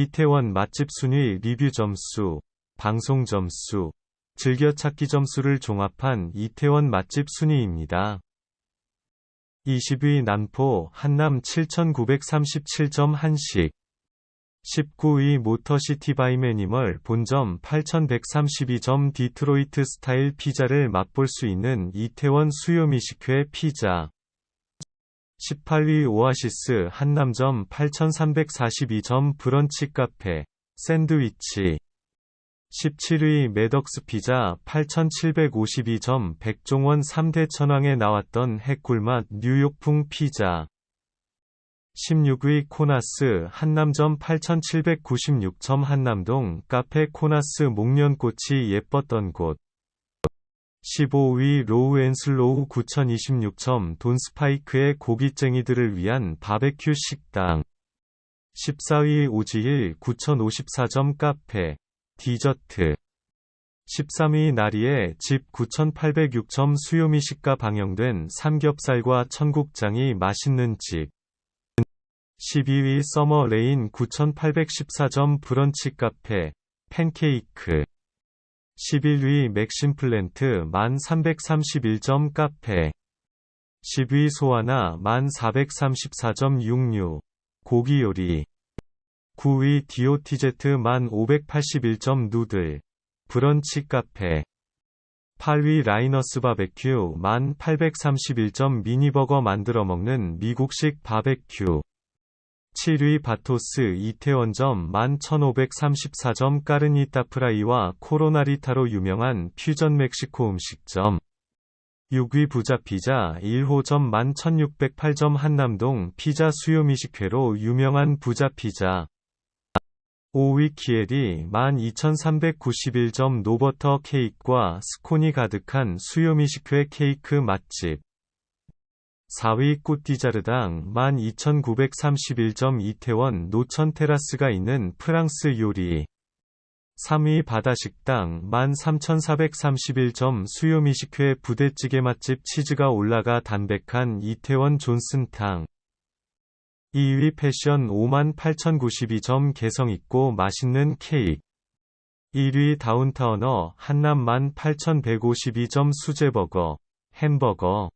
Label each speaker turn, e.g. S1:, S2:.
S1: 이태원 맛집 순위 리뷰 점수, 방송 점수, 즐겨찾기 점수를 종합한 이태원 맛집 순위입니다. 20위 남포 한남 7937점 한식 19위 모터시티 바이매니멀 본점 8132점 디트로이트 스타일 피자를 맛볼 수 있는 이태원 수요미식회 피자 18위 오아시스 한남점 8342점 브런치 카페 샌드위치. 17위 매덕스 피자 8752점 백종원 3대 천왕에 나왔던 해꿀맛 뉴욕풍 피자. 16위 코나스 한남점 8796점 한남동 카페 코나스 목련꽃이 예뻤던 곳 15위 로우 앤슬로우 9026점 돈스파이크의 고깃쟁이들을 위한 바베큐 식당. 14위 오지일 9054점 카페. 디저트. 13위 나리의 집 9806점 수요미식가 방영된 삼겹살과 청국장이 맛있는 집. 12위 서머 레인 9814점 브런치 카페. 팬케이크 11위 맥심플랜트 1331점 카페 10위 소아나 1434점 육류 고기 요리 9위 디오티제트 1581점 누들 브런치 카페 8위 라이너스 바베큐 1831점 미니버거 만들어 먹는 미국식 바베큐 7위 바토스 이태원점 11,534점 까르니타 프라이와 코로나리타로 유명한 퓨전 멕시코 음식점. 6위 부자 피자 1호점 11,608점 한남동 피자 수요 미식회로 유명한 부자 피자. 5위 키엘이 12,391점 노버터 케이크와 스콘이 가득한 수요 미식회 케이크 맛집 4위 꽃디자르당 12,931점 이태원 노천 테라스가 있는 프랑스 요리. 3위 바다식당 13,431점 수요미식회 부대찌개 맛집 치즈가 올라가 담백한 이태원 존슨탕. 2위 패션 58,092점 개성있고 맛있는 케이크. 1위 다운타운어 한남 18,152점 수제버거 햄버거